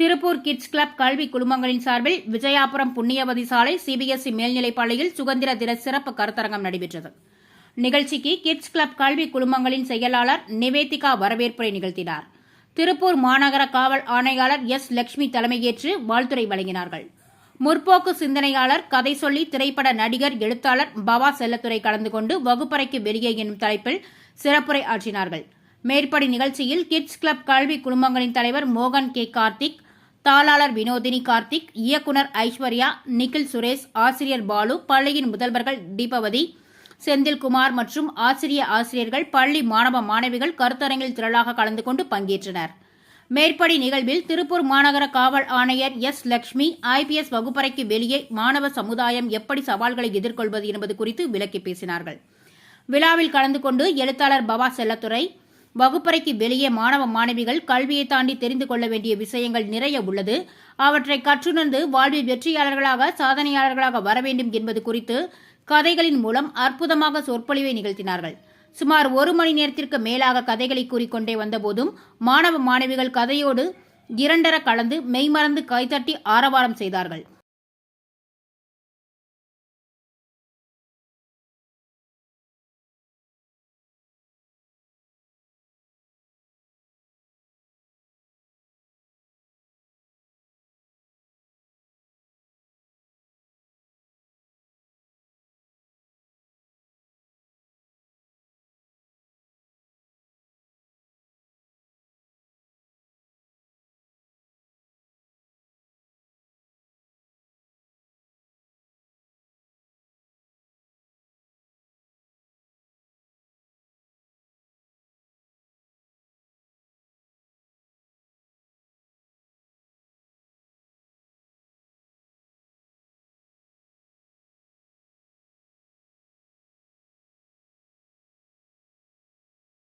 Tiruppur kids club கல்வி குழுமங்களின் சார்பில் விஜயாபுரம் புண்ணியவதி சாலை சிபிஎஸ்இ மேல்நிலைப் பள்ளியில் சுதந்திர தின சிறப்பு கருத்தரங்கம் நடைபெற்றது. நிகழ்ச்சிக்கு கிட்ஸ் கிளப் கல்வி குழுமங்களின் செயலாளர் நிவேதிகா வரவேற்புரை நிகழ்த்தினார். திருப்பூர் மாநகர காவல் ஆணையாளர் எஸ் லட்சுமி தலைமையேற்று வாழ்த்துரை வழங்கினார்கள். முற்போக்கு சிந்தனையாளர் கதை சொல்லி திரைப்பட நடிகர் எழுத்தாளர் பவா செல்லத்துறை கலந்து கொண்டு வகுப்பறைக்கு வெளியே எனும் தலைப்பில் சிறப்புரை ஆற்றினார்கள். மேற்படி நிகழ்ச்சியில் கிட்ஸ் கிளப் கல்வி குழுமங்களின் தலைவர் மோகன் கே கார்த்திக் தாளாளர் வினோதினி கார்த்திக் இயக்குனர் ஐஸ்வர்யா நிகில் சுரேஷ் ஆசிரியர் பாலு பள்ளியின் முதல்வர்கள் தீபவதி செந்தில்குமார் மற்றும் ஆசிரிய ஆசிரியர்கள் பள்ளி மாணவ மாணவிகள் கருத்தரங்கில் திரளாக கலந்து கொண்டு பங்கேற்றனர். மேற்படி நிகழ்வில் திருப்பூர் மாநகர காவல் ஆணையர் எஸ் லட்சுமி ஐபிஎஸ் வகுப்பறைக்கு வெளியே மாணவ சமுதாயம் எப்படி சவால்களை எதிர்கொள்வது என்பது குறித்து விளக்கி பேசினார்கள். விழாவில் கலந்து கொண்டு எழுத்தாளர் பவா செல்லத்துறை வகுப்பறைக்கு வெளியே மாணவ மாணவிகள் கல்வியை தாண்டி தெரிந்து கொள்ள வேண்டிய விஷயங்கள் நிறைய உள்ளது. அவற்றை கற்றுணர்ந்து வாழ்வில் வெற்றியாளர்களாக சாதனையாளர்களாக வர வேண்டும் என்பது குறித்து கதைகளின் மூலம் அற்புதமாக சொற்பொழிவை நிகழ்த்தினார்கள். சுமார் ஒரு மணி நேரத்திற்கு மேலாக கதைகளை கூறிக்கொண்டே வந்தபோதும் மாணவ மாணவிகள் கதையோடு இரண்டர கலந்து மெய்மறந்து கைதட்டி ஆரவாரம் செய்தார்கள்.